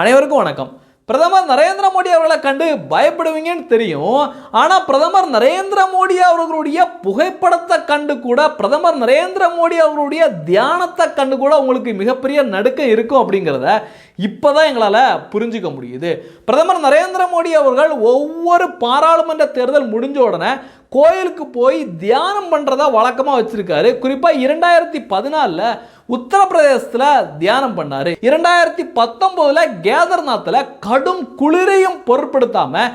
அனைவருக்கும் வணக்கம். பிரதமர் நரேந்திர மோடி அவர்களை கண்டு பயப்படுவீங்கன்னு தெரியும். ஆனால் பிரதமர் நரேந்திர மோடி அவர்களுடைய புகைப்படத்தை கண்டு கூட பிரதமர் நரேந்திர மோடி அவர்களுடைய தியானத்தை கண்டு கூட உங்களுக்கு மிகப்பெரிய நடுக்கம் இருக்கும் அப்படிங்கிறத இப்போ தான் எங்களால் புரிஞ்சுக்க முடியுது. பிரதமர் நரேந்திர மோடி அவர்கள் ஒவ்வொரு பாராளுமன்ற தேர்தல் முடிஞ்ச உடனே கோயிலுக்கு போய் தியானம் பண்ணுறதா வழக்கமாக வச்சுருக்காரு. குறிப்பாக இரண்டாயிரத்தி பதினாலில் உத்தரப்பிரதேசத்தில் தியானம் பண்ணார். இரண்டாயிரத்தி பத்தொம்போதில் கேதர்நாத்தில் கடும் குளிரையும் பொருட்படுத்தாமல்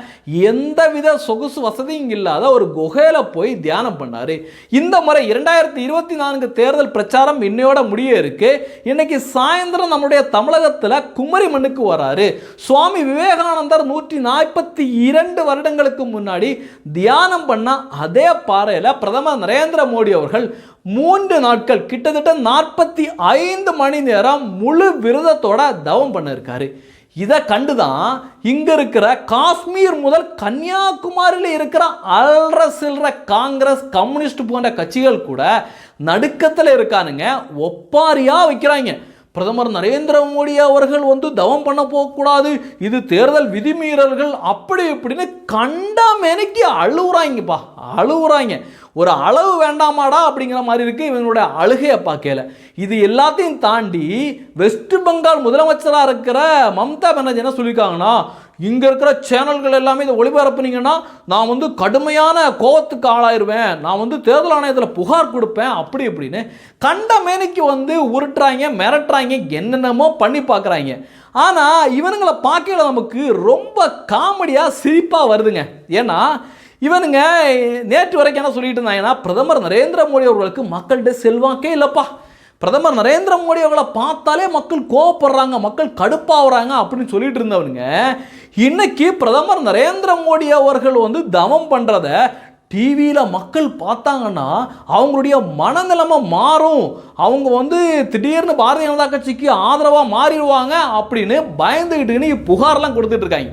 எந்தவித சொகுசு வசதியும் இல்லாத ஒரு குகையில் போய் தியானம் பண்ணார். இந்த முறை இரண்டாயிரத்தி இருபத்தி நான்கு தேர்தல் பிரச்சாரம் இன்னையோட முடிய இருக்கு. இன்னைக்கு சாயந்தரம் நம்முடைய தமிழகத்தில் குமரி மண்ணுக்கு வராரு. சுவாமி விவேகானந்தர் நூற்றி நாற்பத்தி இரண்டு வருடங்களுக்கு முன்னாடி தியானம் பண்ண அதே பாறையில் பிரதமர் நரேந்திர மோடி அவர்கள் மூன்று நாட்கள் கிட்டத்தட்ட நாற்பத்தி ஐந்து மணி நேரம் முழு விரதத்தோட தவம் பண்ணிருக்காரு. இதை கண்டுதான் இங்க இருக்கிற காஷ்மீர் முதல் கன்னியாகுமரியில் இருக்கிற அல்ற சில்ற காங்கிரஸ் கம்யூனிஸ்ட் போன்ற கட்சிகள் கூட நடுக்கத்தில் இருக்கானுங்க. ஒப்பாரியா வைக்கிறாங்க. பிரதமர் நரேந்திர மோடி அவர்கள் வந்து தவம் பண்ண போகக்கூடாது. இது தேர்தல் விதிமீறல்கள் அப்படி இப்படின்னு கண்டா மெனக்கி அழுகுறாங்கப்பா அழுகுறாங்க ஒரு அளவு வேண்டாமாடா அப்படிங்கிற மாதிரி இருக்குது இவங்களுடைய அழுகையை பார்க்கல. இது எல்லாத்தையும் தாண்டி வெஸ்ட் பெங்கால் முதலமைச்சராக இருக்கிற மம்தா பானர்ஜி என்ன சொல்லியிருக்காங்கன்னா இங்கே இருக்கிற சேனல்கள் எல்லாமே இதை ஒளிபரப்புனீங்கன்னா நான் வந்து கடுமையான கோபத்துக்கு ஆளாயிருவேன். நான் வந்து தேர்தல் ஆணையத்தில் புகார் கொடுப்பேன். அப்படி இப்படின்னு கண்ட மேனிக்கு வந்து உருட்டுறாங்க மிரட்டுறாங்க என்னென்னமோ பண்ணி பார்க்குறாங்க. ஆனால் இவனுங்களை பார்க்கல நமக்கு ரொம்ப காமெடியாக சிரிப்பாக வருதுங்க. ஏன்னா இவனுங்க நேற்று வரைக்கும் என்ன சொல்லிட்டு இருந்தாங்கன்னா பிரதமர் நரேந்திர மோடி அவர்களுக்கு மக்கள்கிட்ட செல்வாக்கே இல்லைப்பா. பிரதமர் நரேந்திர மோடி அவர்களை பார்த்தாலே மக்கள் கோவப்படுறாங்க மக்கள் கடுப்பாகிறாங்க அப்படின்னு சொல்லிட்டு இருந்தவனுங்க இன்னைக்கு பிரதமர் நரேந்திர மோடி அவர்கள் வந்து தவம் பண்ணுறத டிவியில் மக்கள் பார்த்தாங்கன்னா அவங்களுடைய மனநிலைமை மாறும். அவங்க வந்து திடீர்னு பாரதிய ஜனதா கட்சிக்கு ஆதரவாக மாறிடுவாங்க அப்படின்னு பயந்துக்கிட்டுன்னு புகார்லாம் கொடுத்துட்ருக்காங்க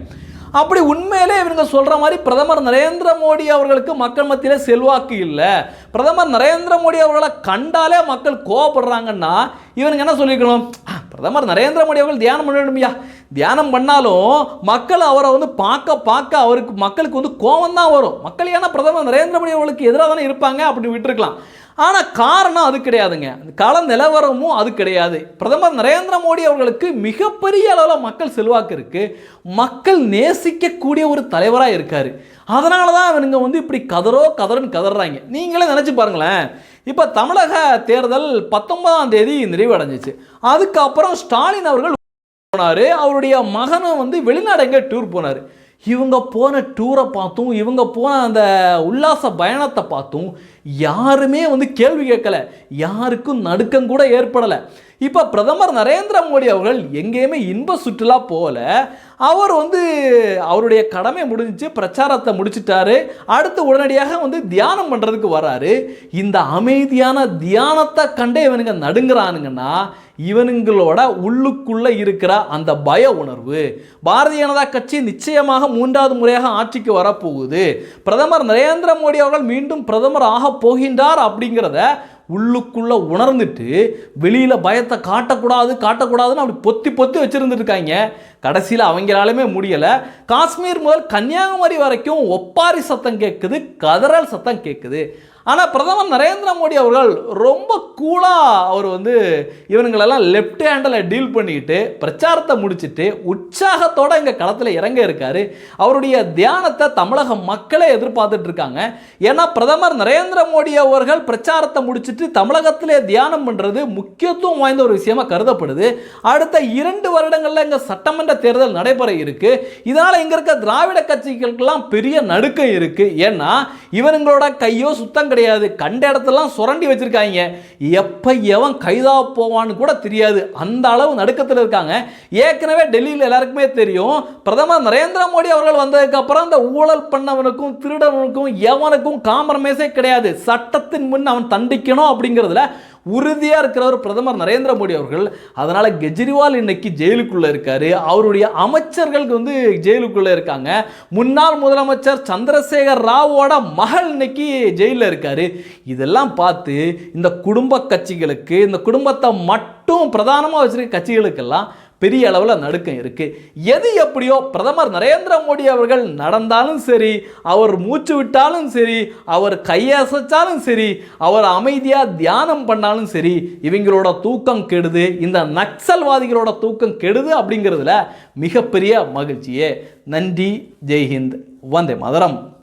அப்படி உண்மையிலே இவங்க சொல்கிற மாதிரி பிரதமர் நரேந்திர மோடி அவர்களுக்கு மக்கள் மத்தியில் செல்வாக்கு இல்லை. பிரதமர் நரேந்திர மோடி அவர்களை கண்டாலே மக்கள் கோவப்படுறாங்கன்னா இவனுக்கு என்ன சொல்லியிருக்கணும் பிரதமர் நரேந்திர மோடி அவர்கள் தியானம் பண்ணணும்யா. தியானம் பண்ணாலும் மக்கள் அவரை வந்து பார்க்க பார்க்க அவருக்கு மக்களுக்கு வந்து கோவம் தான் வரும். மக்கள் ஏன்னா பிரதமர் நரேந்திர மோடி அவர்களுக்கு எதிராக தானே இருப்பாங்க. அப்படின்னு விட்டுருக்கலாம். ஆனால் காரணம் அது கிடையாதுங்க. கள நிலவரமும் அது கிடையாது. பிரதமர் நரேந்திர மோடி அவர்களுக்கு மிகப்பெரிய அளவில் மக்கள் செல்வாக்கு இருக்குது மக்கள் நேசிக்கக்கூடிய ஒரு தலைவராக இருக்கார். அதனால தான் இவனுங்க வந்து இப்படி கதறோ கதறன்னு கதறாங்க. நீங்களே நினச்சி பாருங்களேன். இப்போ தமிழக தேர்தல் பத்தொன்பதாம் தேதி நிறைவடைஞ்சிச்சு. அதுக்கப்புறம் ஸ்டாலின் அவர்கள் போனார். அவருடைய மகனும் வந்து வெளிநாடு எங்கே டூர் போனார். இவங்க போன டூரை பார்த்தும் இவங்க போன அந்த உல்லாச பயணத்தை பார்த்தும் யாருமே வந்து கேள்வி கேட்கல. யாருக்கும் நடுக்கம் கூட ஏற்படலை. இப்போ பிரதமர் நரேந்திர மோடி அவர்கள் எங்கேயுமே இன்ப சுற்றுலா போகல. அவர் வந்து அவருடைய கடமை முடிஞ்சு பிரச்சாரத்தை முடிச்சிட்டாரு. அடுத்து உடனடியாக வந்து தியானம் பண்ணுறதுக்கு வராரு. இந்த அமைதியான தியானத்தை கண்டே இவனுங்க நடுங்குறானுங்கன்னா இவனுங்களோட உள்ளுக்குள்ளே இருக்கிற அந்த பய உணர்வு பாரதிய ஜனதா கட்சி நிச்சயமாக மூன்றாவது முறையாக ஆட்சிக்கு வரப்போகுது. பிரதமர் நரேந்திர மோடி அவர்கள் மீண்டும் பிரதமர் ஆக போகின்றார் அப்படிங்கிறத உள்ளுக்குள்ள உணர்ந்துட்டு வெளியில பயத்தை காட்டக்கூடாது காட்டக்கூடாதுன்னு அப்படி பொத்தி பொத்தி வச்சுருந்துருக்காங்க கடைசியில் அவங்களாலுமே முடியலை. காஷ்மீர் முதல் கன்னியாகுமரி வரைக்கும் ஒப்பாரி சத்தம் கேட்குது கதறல் சத்தம் கேட்குது ஆனால் பிரதமர் நரேந்திர மோடி அவர்கள் ரொம்ப கூலாக அவர் வந்து இவனுங்களெல்லாம் லெஃப்ட் ஹேண்டில் டீல் பண்ணிக்கிட்டு பிரச்சாரத்தை முடிச்சிட்டு உற்சாகத்தோடு இங்கே களத்தில் இறங்க இருக்கார். அவருடைய தியானத்தை தமிழக மக்களே எதிர்பார்த்துட்டு இருக்காங்க. ஏன்னா பிரதமர் நரேந்திர மோடி அவர்கள் பிரச்சாரத்தை முடிச்சுட்டு தமிழகத்திலே தியானம் பண்ணுறது முக்கியத்துவம் வாய்ந்த ஒரு விஷயமாக கருதப்படுது. அடுத்த இரண்டு வருடங்களில் இங்கே சட்டமன்ற தேர்தல் நடைபெற இருக்கு. இதனால் இங்கே இருக்க திராவிட கட்சிகளுக்கெல்லாம் பெரிய நடுக்கம் இருக்கு. ஏன்னா இவனுங்களோட கையோ சுத்தம் கிடையாது. கண்ட இடத்தெல்லாம் சுரண்டி வச்சிருக்காங்க. எப்போ எவன் கைதா போவான்னு கூட தெரியாது. அந்த அளவு நடுக்கத்தில் இருக்காங்க. ஏற்கனவே டெல்லியில் எல்லாருக்குமே தெரியும். பிரதமர் நரேந்திர மோடி அவர்கள் வந்ததுக்கு அப்புறம் இந்த ஊழல் பண்ணவனுக்கும் திருடவனுக்கும் எவனுக்கும் காம்ப்ரமைஸே கிடையாது. சட்டத்தின் முன் அவன் தண்டிக்கணும் அப்படிங்கிறதுல உறுதியாக இருக்கிறவர் பிரதமர் நரேந்திர மோடி அவர்கள். அதனால் கெஜ்ரிவால் இன்னைக்கு ஜெயிலுக்குள்ளே இருக்காரு. அவருடைய அமைச்சர்களுக்கு வந்து ஜெயிலுக்குள்ளே இருக்காங்க. முன்னாள் முதலமைச்சர் சந்திரசேகர் ராவோட மகள் இன்னைக்கு ஜெயிலில் இருக்காரு. இதெல்லாம் பார்த்து இந்த குடும்ப கட்சிகளுக்கு இந்த குடும்பத்தை மட்டும் பிரதானமாக வச்சிருக்க கட்சிகளுக்கெல்லாம் பெரிய அளவில் நடுக்கம் இருக்குது எது எப்படியோ பிரதமர் நரேந்திர மோடி அவர்கள் நடந்தாலும் சரி அவர் மூச்சு விட்டாலும் சரி அவர் கையசைச்சாலும் சரி அவர் அமைதியாக தியானம் பண்ணாலும் சரி இவங்களோட தூக்கம் கெடுது இந்த நக்சல்வாதிகளோட தூக்கம் கெடுது அப்படிங்கிறதுல மிகப்பெரிய மகிழ்ச்சியே. நன்றி ஜெய்ஹிந்த். வந்தே மதரம்.